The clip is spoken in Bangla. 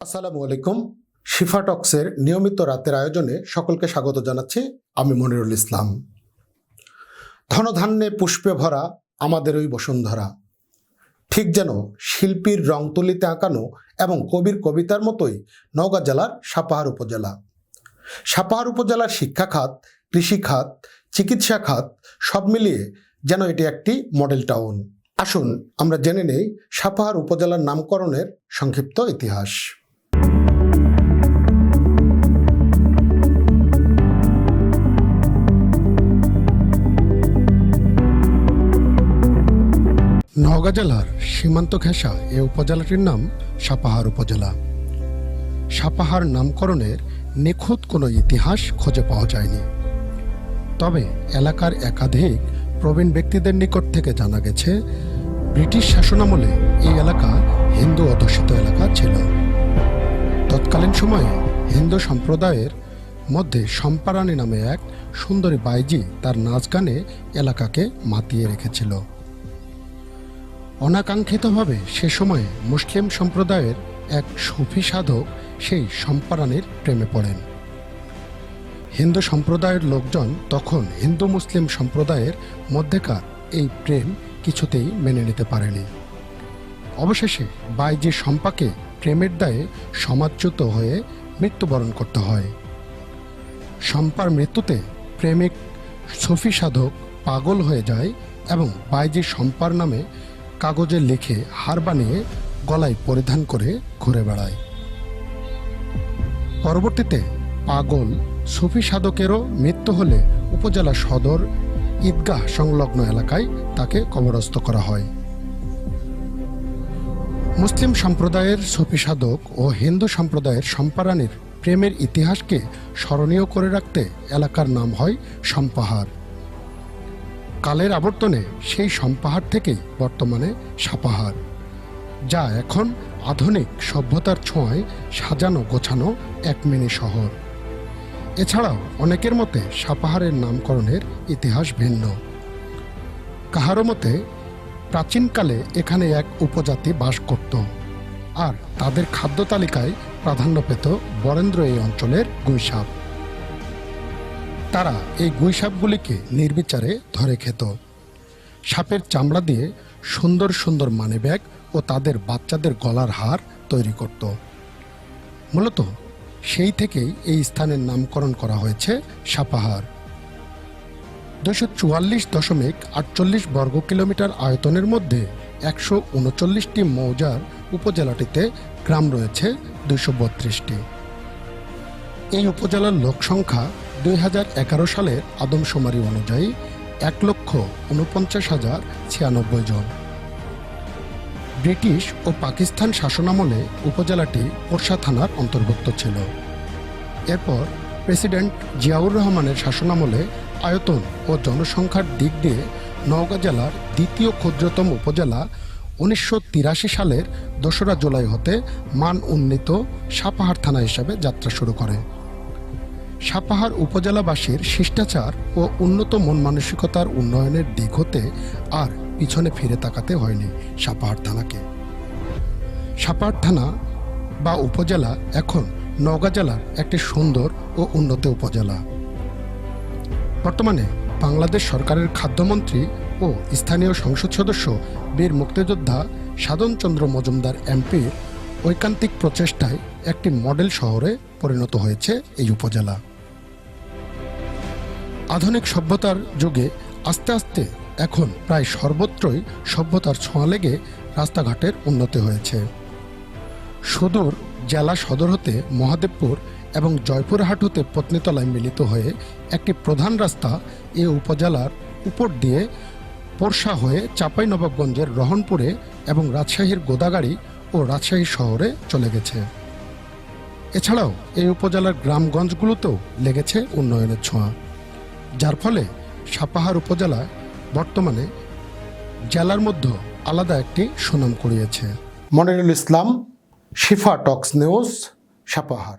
আসসালামু আলাইকুম। শিফা টক্সের নিয়মিত রাতের আয়োজনে সকলকে স্বাগত জানাচ্ছি আমি মনিরুল ইসলাম। ধনধান্যে পুষ্পে ভরা আমাদের ওই বসুন্ধরা। ঠিক যেন শিল্পীর রং তুলিতে আঁকানো এবং কবির কবিতার মতোই নওগাঁ জেলার সাপাহার উপজেলা। সাপাহার উপজেলার শিক্ষা খাত কৃষি খাত চিকিৎসা খাত সব মিলিয়ে যেন এটি একটি মডেল টাউন। আসুন আমরা জেনে নেই সাপাহার উপজেলার নামকরণের সংক্ষিপ্ত ইতিহাস। নওগাঁ জেলার সীমান্ত ঘেঁষা এ উপজেলাটির নাম সাপাহার উপজেলা। সাপাহার নামকরণের নিখুঁত কোনো ইতিহাস খুঁজে পাওয়া যায়নি। তবে এলাকার একাধিক প্রবীণ ব্যক্তিদের নিকট থেকে জানা গেছে, ব্রিটিশ শাসনামলে এই এলাকা হিন্দু অধ্যুষিত এলাকা ছিল। তৎকালীন সময়ে হিন্দু সম্প্রদায়ের মধ্যে সম্পারানী নামে এক সুন্দরী বাইজি তার নাচ গানে এলাকাকে মাতিয়ে রেখেছিল। অনাকাঙ্ক্ষিতভাবে সে সময়ে মুসলিম সম্প্রদায়ের এক সুফি সাধক সেই সম্পারানির প্রেমে পড়েন। হিন্দু সম্প্রদায়ের লোকজন তখন হিন্দু মুসলিম সম্প্রদায়ের মধ্যেকার এই প্রেম কিছুতেই মেনে নিতে পারেনি। অবশেষে বাইজি সম্পাকে প্রেমের দায়ে সমাজচ্যুত হয়ে মৃত্যুবরণ করতে হয়। সম্পার মৃত্যুতে প্রেমিক সুফি সাধক পাগল হয়ে যায় এবং বাইজি সম্পার নামে কাগজে লিখে হার বানিয়ে গলায় পরিধান করে ঘুরে বেড়ায়। পরবর্তীতে পাগল সুফি সাধকেরও মৃত্যু হলে উপজেলা সদর ঈদগাহ সংলগ্ন এলাকায় তাকে কবরস্থ করা হয়। মুসলিম সম্প্রদায়ের সুফি সাধক ও হিন্দু সম্প্রদায়ের সম্পারানির প্রেমের ইতিহাসকে স্মরণীয় করে রাখতে এলাকার নাম হয় সম্পাহার কালের আবর্তনে সেই সম্পাহার থেকেই বর্তমানে সাপাহার, যা এখন আধুনিক সভ্যতার ছোঁয়ায় সাজানো গোছানো এক মিনি শহর। এছাড়াও অনেকের মতে সাপাহারের নামকরণের ইতিহাস ভিন্ন। কাহারও মতে প্রাচীনকালে এখানে এক উপজাতি বাস করত, আর তাদের খাদ্য তালিকায় প্রাধান্য পেত বরেন্দ্র এই অঞ্চলের গুইসাপ। তারা এই গুইসাপগুলিকে নির্বিচারে ধরে খেত। সাপের চামড়া দিয়ে সুন্দর সুন্দর মানি ব্যাগ ও তাদের বাচ্চাদের গলার হার তৈরি করত। মূলত সেই থেকেই এই স্থানের নামকরণ করা হয়েছে সাপাহার। দুশো চুয়াল্লিশ দশমিক আটচল্লিশ বর্গ কিলোমিটার আয়তনের মধ্যে একশো উনচল্লিশটি মৌজার উপজেলাটিতে গ্রাম রয়েছে দুশো বত্রিশটি। এই উপজেলার লোক সংখ্যা দুই হাজার এগারো সালের আদমশুমারি অনুযায়ী এক লক্ষ উনপঞ্চাশ হাজার ছিয়ানব্বই জন। ব্রিটিশ ও পাকিস্তান শাসনামলে উপজেলাটি পোরশা থানার অন্তর্ভুক্ত ছিল। এরপর প্রেসিডেন্ট জিয়াউর রহমানের শাসনামলে আয়তন ও জনসংখ্যার দিক দিয়ে নওগাঁ জেলার দ্বিতীয় ক্ষুদ্রতম উপজেলা উনিশশো তিরাশি সালের দোসরা জুলাই হতে মান উন্নীত সাপাহার থানা হিসাবে যাত্রা শুরু করে। সাপাহার উপজেলাবাসীর শিষ্টাচার ও উন্নত মন মানসিকতার উন্নয়নের দিক হতে আর পিছনে ফিরে তাকাতে হয়নি সাপাহার থানাকে। সাপাহার থানা বা উপজেলা এখন নওগাঁ জেলার একটি সুন্দর ও উন্নত উপজেলা। বর্তমানে বাংলাদেশ সরকারের খাদ্যমন্ত্রী ও স্থানীয় সংসদ সদস্য বীর মুক্তিযোদ্ধা সাধনচন্দ্র মজুমদার এমপির ঐকান্তিক প্রচেষ্টায় একটি মডেল শহরে পরিণত হয়েছে এই উপজেলা। আধুনিক সভ্যতার যুগে আস্তে আস্তে এখন প্রায় সর্বত্রই সভ্যতার ছোঁয়া লেগে রাস্তাঘাটের উন্নতি হয়েছে। সুদূর জেলা সদর হতে মহাদেবপুর এবং জয়পুরহাট হতে পত্নীতলায় মিলিত হয়ে একটি প্রধান রাস্তা এ উপজেলার উপর দিয়ে পোরশা হয়ে চাঁপাইনবাবগঞ্জের রহনপুরে এবং রাজশাহীর গোদাগাড়ি ও রাজশাহী শহরে চলে গেছে। এছাড়াও এই উপজেলার গ্রামগঞ্জগুলোতেও লেগেছে উন্নয়নের ছোঁয়া। যার ফলে সাপাহার উপজেলা বর্তমানে জেলার মধ্যে আলাদা একটি সুনাম কুড়িয়েছে। মনিরুল ইসলাম, শিফা টক্স নিউজ, সাপাহার।